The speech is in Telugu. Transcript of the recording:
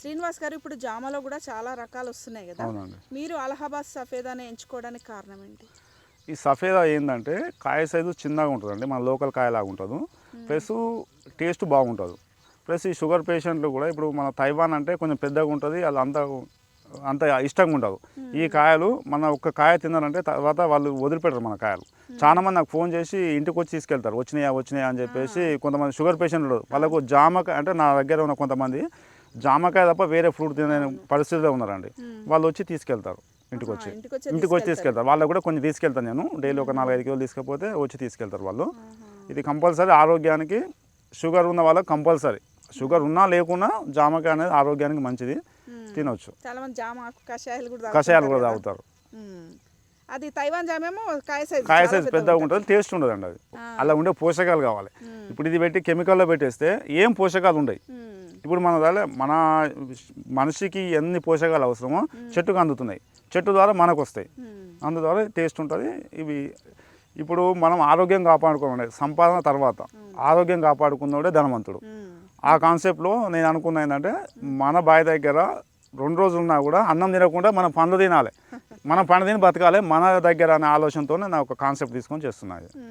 శ్రీనివాస్ గారు ఇప్పుడు జామలో కూడా చాలా రకాలు వస్తున్నాయి కదా. అవునండి. మీరు అలహాబాద్ సఫేదాని ఎంచుకోవడానికి కారణం ఏంటి? ఈ సఫేదా ఏంటంటే కాయ సైజు చిన్నగా ఉంటుందండి మన లోకల్ కాయలాగా ఉంటుంది. ప్లస్ టేస్ట్ బాగుంటుంది. ప్లస్ ఈ షుగర్ పేషెంట్లు కూడా ఇప్పుడు మన తైవాన్ అంటే కొంచెం పెద్దగా ఉంటుంది అది అంత అంత ఇష్టంగా ఉండదు. ఈ కాయలు మన ఒక్క కాయ తిన్నారంటే తర్వాత వాళ్ళు వదిలిపెట్టరు మన కాయలు. చాలా మంది నాకు ఫోన్ చేసి ఇంటికి వచ్చి తీసుకెళ్తారు వచ్చినాయా వచ్చినాయా అని చెప్పేసి కొంతమంది షుగర్ పేషెంట్లు వాళ్ళకు జామకాయ అంటే నా దగ్గర ఉన్న కొంతమంది జామకాయ తప్ప వేరే ఫ్రూట్ తినే పరిస్థితిలో ఉన్నారండి. వాళ్ళు వచ్చి తీసుకెళ్తారు ఇంటికి వచ్చి ఇంటికి వచ్చి తీసుకెళ్తారు. వాళ్ళకు కూడా కొంచెం తీసుకెళ్తాను నేను. డైలీ ఒక నాలుగైదు కిలోలు తీసుకపోతే వచ్చి తీసుకెళ్తారు వాళ్ళు. ఇది కంపల్సరీ ఆరోగ్యానికి షుగర్ ఉన్న వాళ్ళకి కంపల్సరీ. షుగర్ ఉన్నా లేకున్నా జామకాయ అనేది ఆరోగ్యానికి మంచిది. తినొచ్చు. చాలా మంది జామ ఆకు కషాయాలు కూడా కషాయాలు కూడా తాగుతుంటారు తాగుతారు. అది తైవాన్ జామేమో కాయ సైజ్ కాయ సైజ్ పెద్దగా ఉంటుంది. టేస్ట్ ఉండదండి అది. అలా ఉండే పోషకాలు కావాలి. ఇప్పుడు ఇది పెట్టి కెమికల్లో పెట్టేస్తే ఏం పోషకాలు ఉండవు ఇప్పుడు మన దాని మన మనిషికి ఎన్ని పోషకాలు అవసరమో చెట్టుకు అందుతున్నాయి. చెట్టు ద్వారా మనకు వస్తాయి. అందు ద్వారా టేస్ట్ ఉంటుంది. ఇవి ఇప్పుడు మనం ఆరోగ్యం కాపాడుకోవాలి సంపాదన తర్వాత ఆరోగ్యం కాపాడుకున్నోడే ధనవంతుడు. ఆ కాన్సెప్ట్లో నేను అనుకున్న ఏంటంటే మన బావి దగ్గర రెండు రోజులు ఉన్నా కూడా అన్నం తినకుండా మనం పండ్లు తినాలి. మనం పండు తిని బతకాలి మన దగ్గర అనే ఆలోచనతోనే నా ఒక కాన్సెప్ట్ తీసుకొని చేస్తున్నాను